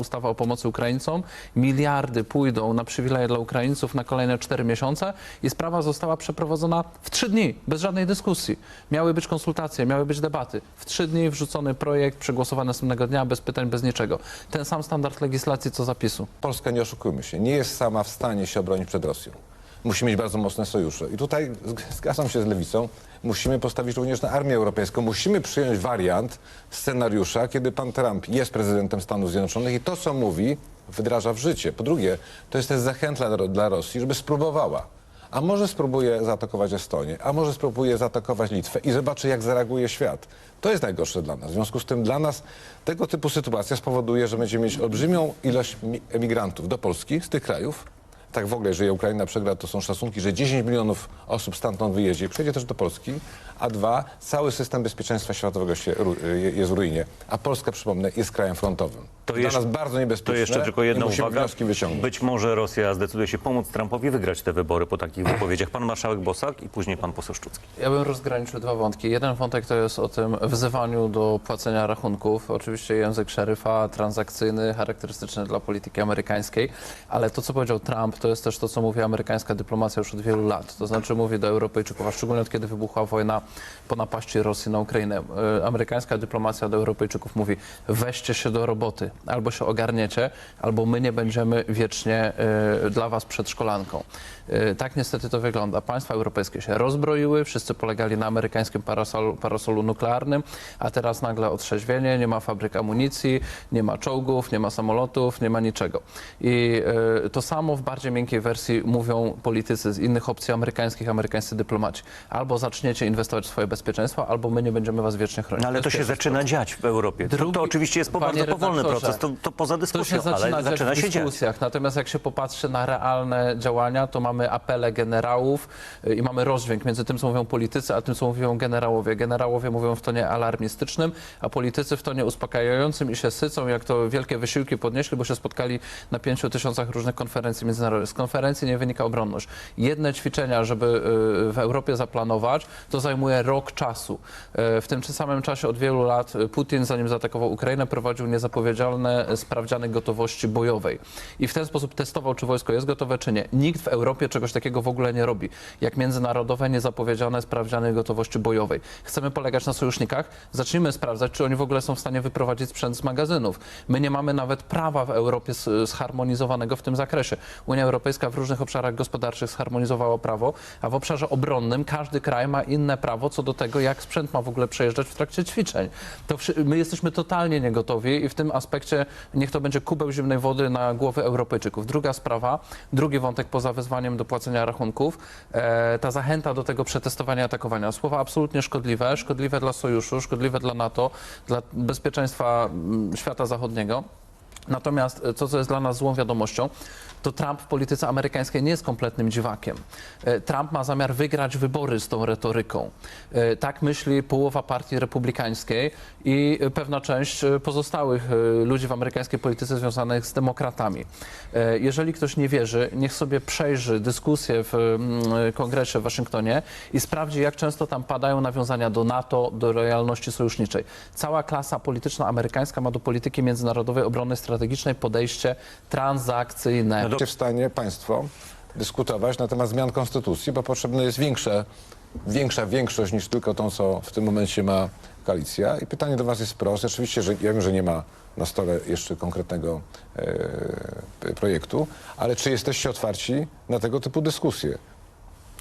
ustawa o pomocy Ukraińcom, miliardy pójdą na przywileje dla Ukraińców na kolejne 4 miesiące i sprawa została przeprowadzona w 3 dni, bez żadnej dyskusji. Miały być konsultacje, miały być debaty. W 3 dni wrzucony projekt, przegłosowany następnego dnia, bez pytań, bez niczego. Ten sam standard legislacji co zapisu. Polska, nie oszukujmy się, nie jest sama w stanie się obronić przed Rosją. Musi mieć bardzo mocne sojusze. I tutaj zg- zgadzam się z Lewicą. Musimy postawić również na armię europejską. Musimy przyjąć wariant scenariusza, kiedy pan Trump jest prezydentem Stanów Zjednoczonych i to, co mówi, wdraża w życie. Po drugie, to jest też zachęta dla, Rosji, żeby spróbowała. A może spróbuje zaatakować Estonię, a może spróbuje zaatakować Litwę i zobaczy, jak zareaguje świat. To jest najgorsze dla nas. W związku z tym dla nas tego typu sytuacja spowoduje, że będziemy mieć olbrzymią ilość mi- emigrantów do Polski z tych krajów. Tak w ogóle, jeżeli Ukraina przegra, to są szacunki, że 10 milionów osób stamtąd wyjedzie i przejdzie też do Polski. A dwa, cały system bezpieczeństwa światowego się, jest w ruinie. A Polska, przypomnę, jest krajem frontowym. To dla jeszcze- nas bardzo To niebezpieczne. jeszcze tylko jedna uwaga. Być może Rosja zdecyduje się pomóc Trumpowi wygrać te wybory po takich wypowiedziach. Pan marszałek Bosak i później pan poseł Szczucki. Ja bym rozgraniczył dwa wątki. Jeden wątek to jest o tym wzywaniu do płacenia rachunków. Oczywiście język szeryfa, transakcyjny, charakterystyczny dla polityki amerykańskiej, ale to, co powiedział Trump, to jest też to, co mówi amerykańska dyplomacja już od wielu lat. To znaczy mówi do Europejczyków, a szczególnie od kiedy wybuchła wojna po napaści Rosji na Ukrainę. E, Amerykańska dyplomacja do Europejczyków mówi, weźcie się do roboty, albo się ogarniecie, albo my nie będziemy wiecznie e, dla was przedszkolanką. E, Tak niestety to wygląda. Państwa europejskie się rozbroiły, wszyscy polegali na amerykańskim parasolu, parasolu nuklearnym, a teraz nagle otrzeźwienie, nie ma fabryk amunicji, nie ma czołgów, nie ma samolotów, nie ma niczego. I to samo w bardziej miękkiej wersji mówią politycy z innych opcji amerykańskich, amerykańscy dyplomaci. Albo zaczniecie inwestować w swoje bezpieczeństwo, albo my nie będziemy was wiecznie chronić. No, ale to się zaczyna dziać w Europie. To, Drugi- to oczywiście jest bardzo powolny proces, to, to poza To się dyskusją, zaczyna, ale zaczyna się dziać. dyskusjach. Natomiast jak się popatrzy na realne działania, to mamy apele generałów y, i mamy rozdźwięk między tym, co mówią politycy, a tym, co mówią generałowie. Generałowie mówią w tonie alarmistycznym, a politycy w tonie uspokajającym i się sycą, jak to wielkie wysiłki podnieśli, bo się spotkali na pięciu tysiącach różnych konferencji międzynarodowych. Z konferencji nie wynika obronność. Jedne ćwiczenia, żeby y, w Europie zaplanować, to zajmuje rok czasu. Y, W tym samym czasie od wielu lat y, Putin, zanim zaatakował Ukrainę, prowadził niezapowiedzialne sprawdziany gotowości bojowej. I w ten sposób testował, czy wojsko jest gotowe, czy nie. Nikt w Europie czegoś takiego w ogóle nie robi. Jak międzynarodowe, niezapowiedziane sprawdziany gotowości bojowej. Chcemy polegać na sojusznikach? Zacznijmy sprawdzać, czy oni w ogóle są w stanie wyprowadzić sprzęt z magazynów. My nie mamy nawet prawa w Europie zharmonizowanego w tym zakresie. Unia Europejska w różnych obszarach gospodarczych zharmonizowała prawo, a w obszarze obronnym każdy kraj ma inne prawo co do tego, jak sprzęt ma w ogóle przejeżdżać w trakcie ćwiczeń. To my jesteśmy totalnie niegotowi i w tym aspekcie niech to będzie kubeł zimnej wody na głowy Europejczyków. Druga sprawa, drugi wątek poza wezwaniem do płacenia rachunków, e, ta zachęta do tego przetestowania, atakowania. Słowa absolutnie szkodliwe, szkodliwe dla sojuszu, szkodliwe dla NATO, dla bezpieczeństwa mm, świata zachodniego. Natomiast e, to, co jest dla nas złą wiadomością, to Trump w polityce amerykańskiej nie jest kompletnym dziwakiem. E, Trump ma zamiar wygrać wybory z tą retoryką. E, Tak myśli połowa partii republikańskiej i pewna część pozostałych ludzi w amerykańskiej polityce związanych z demokratami. Jeżeli ktoś nie wierzy, niech sobie przejrzy dyskusję w mm, kongresie w Waszyngtonie i sprawdzi, jak często tam padają nawiązania do NATO, do lojalności sojuszniczej. Cała klasa polityczna amerykańska ma do polityki międzynarodowej obrony strategicznej podejście transakcyjne. Czy w stanie państwo dyskutować na temat zmian konstytucji, bo potrzebna jest większa, większa większość niż tylko tą, co w tym momencie ma koalicja. I pytanie do was jest proste. Oczywiście, że ja wiem, że nie ma na stole jeszcze konkretnego e, projektu, ale czy jesteście otwarci na tego typu dyskusje?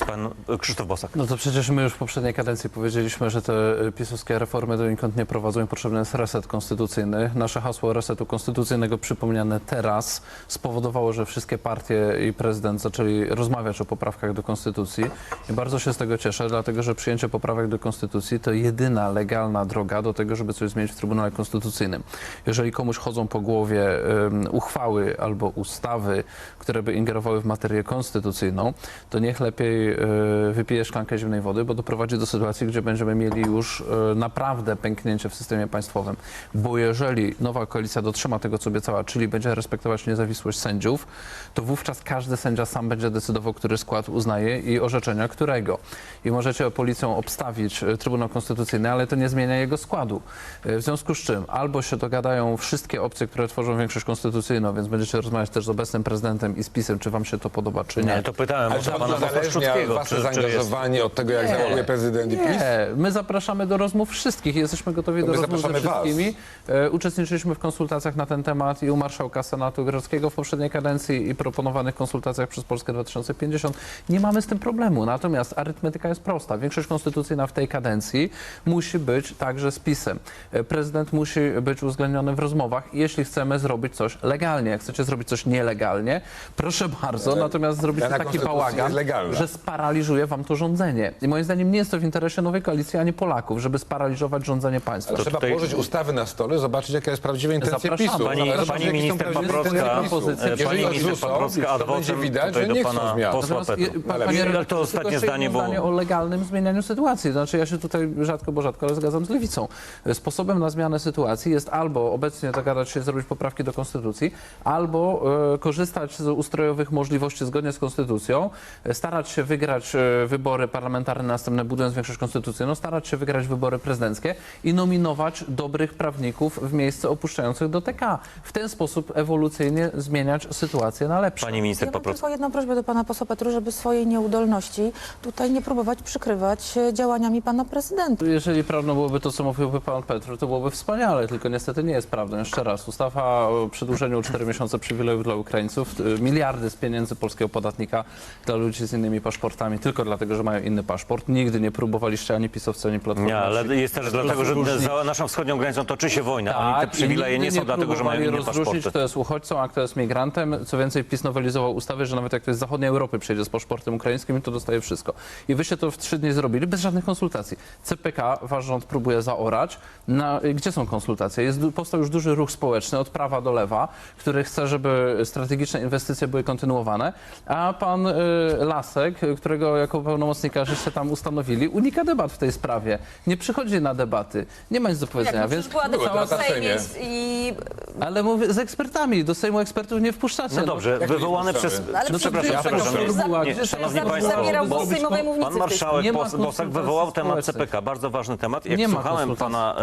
Pan e, Krzysztof Bosak. No to przecież my już w poprzedniej kadencji powiedzieliśmy, że te y, pisowskie reformy donikąd nie prowadzą i potrzebny jest reset konstytucyjny. Nasze hasło resetu konstytucyjnego przypomniane teraz spowodowało, że wszystkie partie i prezydent zaczęli rozmawiać o poprawkach do konstytucji i bardzo się z tego cieszę, dlatego że przyjęcie poprawek do konstytucji to jedyna legalna droga do tego, żeby coś zmienić w Trybunale Konstytucyjnym. Jeżeli komuś chodzą po głowie ym, uchwały albo ustawy, które by ingerowały w materię konstytucyjną, to niech lepiej e, wypije szklankę zimnej wody, bo doprowadzi do sytuacji, gdzie będziemy mieli już e, naprawdę pęknięcie w systemie państwowym. Bo jeżeli nowa koalicja dotrzyma tego, co obiecała, czyli będzie respektować niezawisłość sędziów, to wówczas każdy sędzia sam będzie decydował, który skład uznaje i orzeczenia którego. I możecie policją obstawić e, Trybunał Konstytucyjny, ale to nie zmienia jego składu. W związku z czym albo się dogadają wszystkie opcje, które tworzą większość konstytucyjną, więc będziecie rozmawiać też z obecnym prezydentem i z PiSem, czy wam się to podoba, czy nie. Nie, to pytałem o pana bardzo wasze Czy, czy jest... zaangażowanie od tego, jak zachowuje prezydent i PiS? Nie, my zapraszamy do rozmów wszystkich jesteśmy gotowi To do rozmów ze zapraszamy was. wszystkimi. E, uczestniczyliśmy w konsultacjach na ten temat i u marszałka Senatu Grodzkiego w poprzedniej kadencji i proponowanych konsultacjach przez Polskę 2050. Nie mamy z tym problemu, natomiast arytmetyka jest prosta. Większość konstytucyjna w tej kadencji musi być także z PiSem. E, Prezydent musi być uwzględniony w rozmowach, jeśli chcemy zrobić coś legalnie. Jak chcecie zrobić coś nielegalnie, proszę bardzo, natomiast zrobicie Dana taki bałagan, jest legalna. Sparaliżuje wam to rządzenie. I moim zdaniem nie jest to w interesie nowej koalicji ani Polaków, żeby sparaliżować rządzenie państwa. Ale trzeba tutaj- położyć ustawy na stole, zobaczyć, jaka jest prawdziwa intencja Zapraszamy. PiSu. Pani, pani zobaczyć, jakie są minister prawdziwe Paprocka, intencje PiSu. Jeżeli pani minister odrzucą, Paprocka to będzie vocem widać, tutaj że do nie chcą pana zmian. posła Natomiast, Petru. je- pa- Ale panie wiem, ale to tylko ostatnie jeszcze zdanie, jedno bo- zdanie o legalnym zmienianiu sytuacji. Znaczy ja się tutaj rzadko, bo rzadko, ale zgadzam z lewicą. Sposobem na zmianę sytuacji jest albo obecnie dogadać się, zrobić poprawki do konstytucji, albo e, korzystać z ustrojowych możliwości zgodnie z konstytucją, e, starać się wygrać e, wybory parlamentarne następne, budując większość konstytucyjną, starać się wygrać wybory prezydenckie i nominować dobrych prawników w miejsce opuszczających do TK. W ten sposób ewolucyjnie zmieniać sytuację na lepsze. Pani minister Ja mam Paprocka. tylko jedną prośbę do pana posła Petru, żeby swojej nieudolności tutaj nie próbować przykrywać e, działaniami pana prezydenta. Jeżeli prawdą byłoby to, co mówiłby pan Petr, to byłoby wspaniale, tylko niestety nie jest prawdą. Jeszcze raz, ustawa o przedłużeniu 4 miesiące przywilejów dla Ukraińców, y, miliardy z pieniędzy polskiego podatnika dla ludzi z innymi paszportami, tylko dlatego, że mają inny paszport. Nigdy nie próbowaliście ani pisowcy, ani platformy. Nie, ale jest też dlatego, że za naszą wschodnią granicą toczy się wojna. Oni te Tak, przywileje nie są dlatego, że mają inne rozróżnić, kto jest uchodźcą, a kto jest migrantem. Co więcej, PiS nowelizował ustawy, że nawet jak ktoś z zachodniej Europy przyjedzie z paszportem ukraińskim, to dostaje wszystko. I wyście to w trzy dni zrobili bez żadnych konsultacji. CPK wasz rząd próbuje zaorać. Na, gdzie są konsultacje? Jest, powstał już duży ruch społeczny od prawa do lewa, który chce, żeby strategiczne inwestycje były kontynuowane, a pan y, Lasek, którego jako pełnomocnika żeście tam ustanowili, unika debat w tej sprawie. Nie przychodzi na debaty. Nie ma nic do powiedzenia, Jak więc była debata w Sejmie i... ale mówię z ekspertami, do Sejmu ekspertów nie wpuszczacie. No dobrze, wywołane przez... Ale No przepraszam, przepraszam. formuła, Nie, szanowni za- państwo, bo- Pan marszałek Bosak wywołał temat. CPK, bardzo ważny temat. Jak Nie słuchałem pana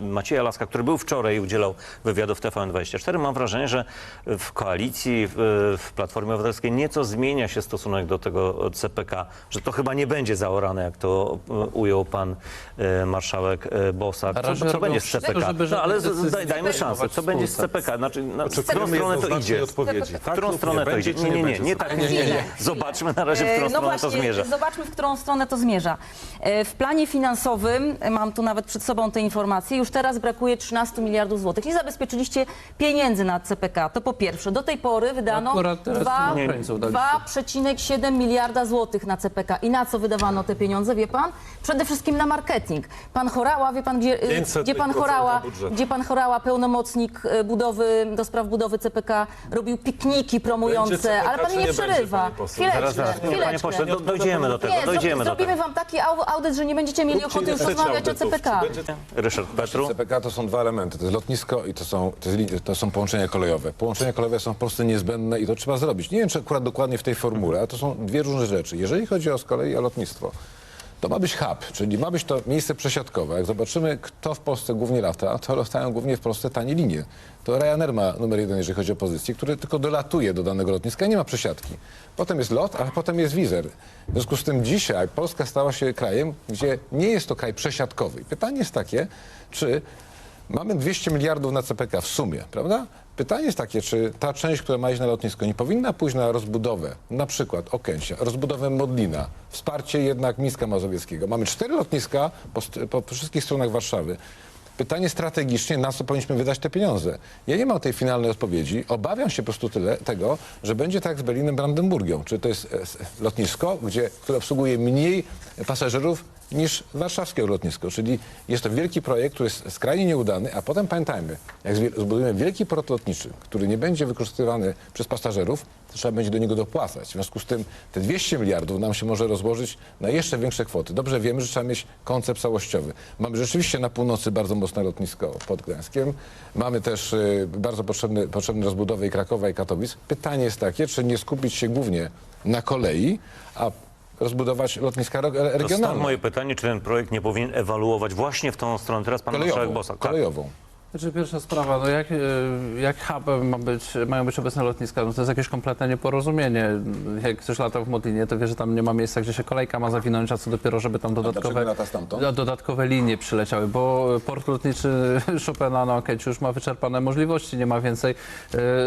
e, Macieja Laska, który był wczoraj i udzielał wywiadu w TVN24, mam wrażenie, że w koalicji, w, w Platformie Obywatelskiej nieco zmienia się stosunek do tego CPK, że to chyba nie będzie zaorane, jak to e, ujął pan e, marszałek e, Bosak. Co, co robią będzie z CPK? No, ale daj, dajmy szansę. Co będzie z. CPK? Znaczy, na, w którą stronę to idzie? odpowiedzi. W Tak którą stronę to będzie idzie? Nie, nie, nie, nie tak, nie, nie, nie. Zobaczmy na razie, w którą No stronę to właśnie, zmierza. zobaczmy, w którą stronę to zmierza. W planie finansowym, mam tu nawet przed sobą te informacje, już teraz brakuje 13 miliardów złotych. Nie zabezpieczyliście pieniędzy na CPK. To po pierwsze. Do tej pory wydano Akurat teraz dwa- na Ukraińców daliście. 2,7 miliarda złotych na CPK. I na co wydawano te pieniądze, wie pan? Przede wszystkim na marketing. Pan Chorała, wie pan, gdzie, 500 gdzie pan Chorała, budżetu. gdzie pan Chorała, pełnomocnik e, budowy, do spraw budowy CPK, robił pikniki promujące, CPK, ale pan nie nie będzie, przerywa. poseł? Chwileczkę, Zaraz, zaraz. Panie chwileczkę. pośle, do, dojdziemy do tego, Nie, dojdziemy do zrobimy tego. wam taki au- audyt, że nie będziecie mieli ochoty już rozmawiać o. CPK. Będzie- Ryszard Petru. CPK to są dwa elementy. To jest lotnisko i to są, to, jest, li- to są połączenia kolejowe. Połączenia kolejowe są w Polsce niezbędne i to trzeba zrobić. Nie wiem, czy akurat dokładnie w tej formule, ale to są dwie różne rzeczy. Jeżeli chodzi o z kolei o lotnictwo, to ma być hub, czyli ma być to miejsce przesiadkowe. Jak zobaczymy, kto w Polsce głównie lata, to latają głównie w Polsce tanie linie. To Ryanair ma numer jeden, jeżeli chodzi o pozycję, który tylko dolatuje do danego lotniska i nie ma przesiadki. Potem jest lot, ale potem jest wizer. W związku z tym dzisiaj Polska stała się krajem, gdzie nie jest to kraj przesiadkowy. Pytanie jest takie, czy Mamy 200 miliardów na CPK w sumie, prawda? Pytanie jest takie, czy ta część, która ma iść na lotnisko, nie powinna pójść na rozbudowę, na przykład Okęcia, rozbudowę Modlina, wsparcie jednak Mińska Mazowieckiego. Mamy cztery lotniska po, po wszystkich stronach Warszawy. Pytanie strategicznie, na co powinniśmy wydać te pieniądze. Ja nie mam tej finalnej odpowiedzi. Obawiam się po prostu tyle, tego, że będzie tak z Berlinem Brandenburgią. Czy to jest e, lotnisko, gdzie, które obsługuje mniej pasażerów niż warszawskie lotnisko. Czyli jest to wielki projekt, który jest skrajnie nieudany, a potem pamiętajmy, jak zbudujemy wielki port lotniczy, który nie będzie wykorzystywany przez pasażerów, trzeba będzie do niego dopłacać. W związku z tym te 200 miliardów nam się może rozłożyć na jeszcze większe kwoty. Dobrze wiemy, że trzeba mieć koncept całościowy. Mamy rzeczywiście na północy bardzo mocne lotnisko pod Gdańskiem. Mamy też y, bardzo potrzebne, potrzebne rozbudowy i Krakowa i Katowic. Pytanie jest takie, czy nie skupić się głównie na kolei, a rozbudować lotniska re- To stąd regionalne. moje pytanie, czy ten projekt nie powinien ewaluować właśnie w tą stronę. Teraz pan marszałek Kolejową. Bosak. Tak. kolejową. Znaczy pierwsza sprawa, no jak, e, jak hubem ma być, mają być obecne lotniska, no to jest jakieś kompletne nieporozumienie. Jak ktoś lata w Modlinie, to wie, że tam nie ma miejsca, gdzie się kolejka ma zawinąć, a co dopiero, żeby tam dodatkowe, dodatkowe linie przyleciały, bo port lotniczy Chopina na Okęciu już ma wyczerpane możliwości, nie ma więcej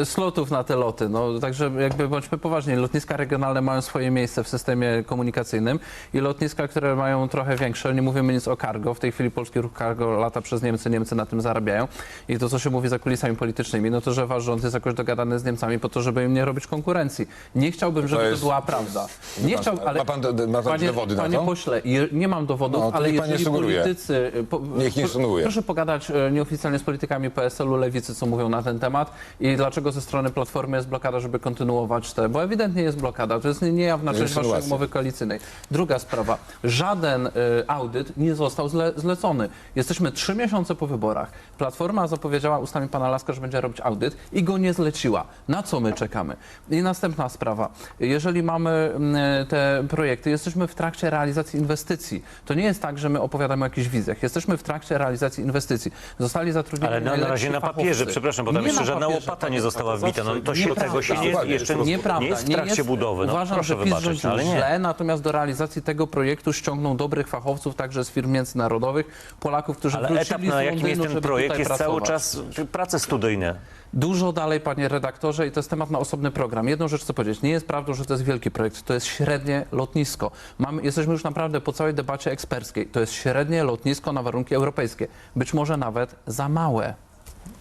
e, slotów na te loty. No, także jakby bądźmy poważni, lotniska regionalne mają swoje miejsce w systemie komunikacyjnym i lotniska, które mają trochę większe, nie mówimy nic o cargo, w tej chwili polski ruch cargo lata przez Niemcy, Niemcy na tym zarabiają i to, co się mówi za kulisami politycznymi, no to, że wasz rząd jest jakoś dogadany z Niemcami po to, żeby im nie robić konkurencji. Nie chciałbym, żeby to, jest- była prawda. Nie chciał, ale... ma pan do- ma pan panie, dowody na panie to? pośle, je, nie mam dowodów, No, to ale niech pan nie jeżeli sugeruje. politycy... Po, Niech nie insynuuje. Proszę pogadać e, nieoficjalnie z politykami PSL-u, Lewicy, co mówią na ten temat i dlaczego ze strony Platformy jest blokada, żeby kontynuować te, bo ewidentnie jest blokada, to jest niejawna część waszej umowy koalicyjnej. Druga sprawa, żaden e, audyt nie został zle, zlecony. Jesteśmy trzy miesiące po wyborach. Platforma zapowiedziała ustami pana Laska, że będzie robić audyt i go nie zleciła. Na co my czekamy? I następna sprawa. Jeżeli mamy mm, te projekty, jesteśmy w trakcie realizacji inwestycji. To nie jest tak, że my opowiadamy o jakichś wizjach. Jesteśmy w trakcie realizacji inwestycji. Zostali zatrudnieni Ale na, na razie na fachowcy. papierze, przepraszam, bo tam Nie jeszcze na żadna papierze, łopata nie została wbita. No to się, tego się nie, jeszcze jest nie, nie jest w trakcie jest- budowy. No, Uważam, proszę że PiS wybaczyć, rządził ale nie. źle, natomiast do realizacji tego projektu ściągnął dobrych fachowców, także z firm międzynarodowych, Polaków, którzy Ale wrócili etap, na jakim jest ten projekt, tutaj jest cały pracować. czas prace studyjne. Dużo dalej, panie redaktorze, i to jest temat na osobny program. Jedną rzecz chcę powiedzieć. Nie jest prawdą, że to jest wielki projekt. To jest średnie lotnisko. Mamy, jesteśmy już naprawdę po całej debacie eksperckiej. To jest średnie lotnisko na warunki europejskie. Być może nawet za małe.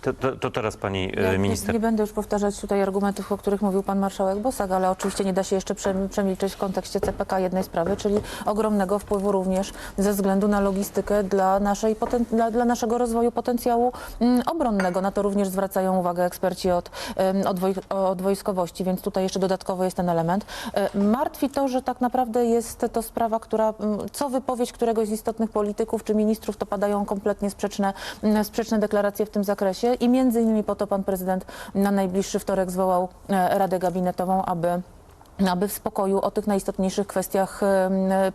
To, to, to teraz pani e, Ja minister. nie będę już powtarzać tutaj argumentów, o których mówił pan marszałek Bosak, ale oczywiście nie da się jeszcze przem- przemilczeć w kontekście CPK jednej sprawy, czyli ogromnego wpływu również ze względu na logistykę dla, naszej dla, dla naszego rozwoju potencjału mm, obronnego. Na to również zwracają uwagę eksperci od, od wojskowości, więc tutaj jeszcze dodatkowo jest ten element. E, Martwi to, że tak naprawdę jest to sprawa, która mm, co wypowiedź któregoś z istotnych polityków czy ministrów, to padają kompletnie sprzeczne, mm, sprzeczne deklaracje w tym zakresie i między innymi po to pan prezydent na najbliższy wtorek zwołał e, Radę Gabinetową, aby aby w spokoju o tych najistotniejszych kwestiach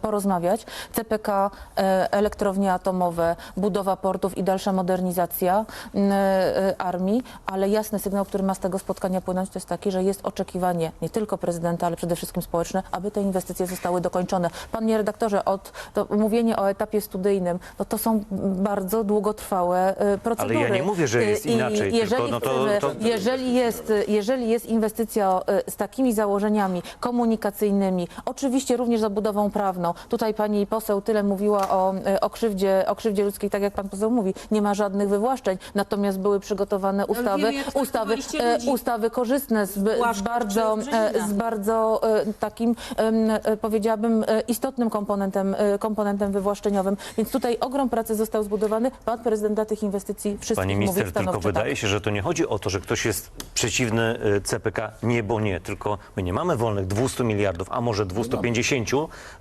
porozmawiać. CPK, e, elektrownie atomowe, budowa portów i dalsza modernizacja e, armii, ale jasny sygnał, który ma z tego spotkania płynąć, to jest taki, że jest oczekiwanie nie tylko prezydenta, ale przede wszystkim społeczne, aby te inwestycje zostały dokończone. Panie redaktorze, od, to mówienie o etapie studyjnym, no to są bardzo długotrwałe e, procedury. Ale ja nie mówię, że jest I inaczej, Jeżeli, tylko no to- chcemy- to- jeżeli jest, jeżeli jest inwestycja z takimi założeniami komunikacyjnymi, oczywiście również zabudową prawną. Tutaj pani poseł tyle mówiła o, e, o, krzywdzie, o krzywdzie ludzkiej, tak jak pan poseł mówi, nie ma żadnych wywłaszczeń, natomiast były przygotowane ustawy, wiemy, ustawy, e, ustawy korzystne z, z Błaszczak bardzo, e, z bardzo e, takim, e, powiedziałabym, e, istotnym komponentem, e, komponentem wywłaszczeniowym. Więc tutaj ogrom pracy został zbudowany. Pan prezydent dla tych inwestycji wszystkich Pani mówi minister, tylko stanowczo wydaje tak. się, że to nie chodzi o to, że ktoś jest przeciwny CPK, nie, bo nie, tylko my nie mamy wolnych 200 miliardów, a może 250,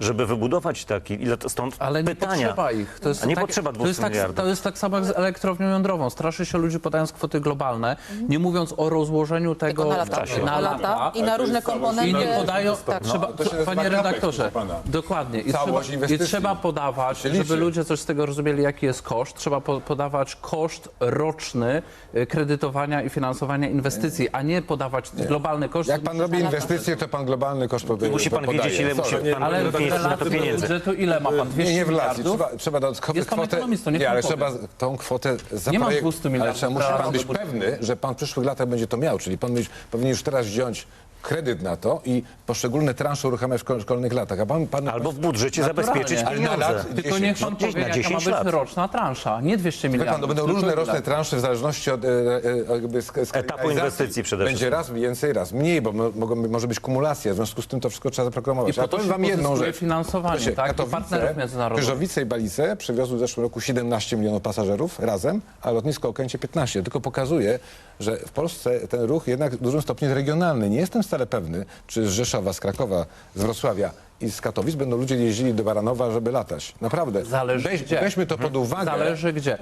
żeby wybudować taki, ile to stąd Ale nie pytania. potrzeba ich. To jest A nie tak, potrzeba to 200 jest, tak, miliardów. to jest tak samo jak z elektrownią jądrową. Straszy się ludzi podając kwoty globalne, nie mówiąc o rozłożeniu tego na lata. na lata i na różne komponenty. I nie podają, Tak. trzeba, No, to panie redaktorze, dokładnie. I trzeba, I trzeba podawać, żeby ludzie coś z tego rozumieli, jaki jest koszt, trzeba po, podawać koszt roczny y, kredytowania i finansowania inwestycji, a nie podawać globalny koszt. Jak pan robi inwestycje, to pan globalny koszt podaje. Musi pan podaje. wiedzieć, ile musi Sorry. pan ale w mieć na to relacji do pieniędzy. budżetu ile ma pan? 200 Nie, nie w relacji. miliardów? Trzeba, trzeba dodatkowo Jest pan kwotę. ekonomistą, niech nie, pan ale powie. trzeba tą kwotę Nie mam zaprojek- 200 Ale miliardów trzeba, musi pan być pewny, że pan w przyszłych latach będzie to miał. Czyli pan być, powinien już teraz wziąć kredyt na to i poszczególne transze uruchamiać w szko- szkolnych latach. A pan, pan Albo w budżecie zabezpieczyć Ale na pieniądze. lat- Tylko 10, niech pan gdzieś powie, na jaka ma 10 być lat. roczna transza, nie 200 Wie miliardów. pan, to będą tylko różne roczne transze w zależności od e, e, jakby sk- Etapu inwestycji przede Będzie raz więcej, raz mniej, bo mo- mogą, może być kumulacja, w związku z tym to wszystko trzeba I zaprogramować. po A to powiem się wam jedną pozyskuje rzecz. finansowanie, Słuchajcie, tak? I Katowice, partnerów międzynarodowych. Krzyżowice i Balice przywiozły w zeszłym roku 17 milionów pasażerów razem, a lotnisko Okęcie 15. Tylko pokazuje, że w Polsce ten ruch jednak w dużym stopniu jest regionalny. Nie jestem wcale pewny, czy z Rzeszowa, z Krakowa, z Wrocławia i z Katowic będą ludzie jeździli do Baranowa, żeby latać. Naprawdę. Zależy Weź, gdzie. Weźmy to pod uwagę. Zależy gdzie.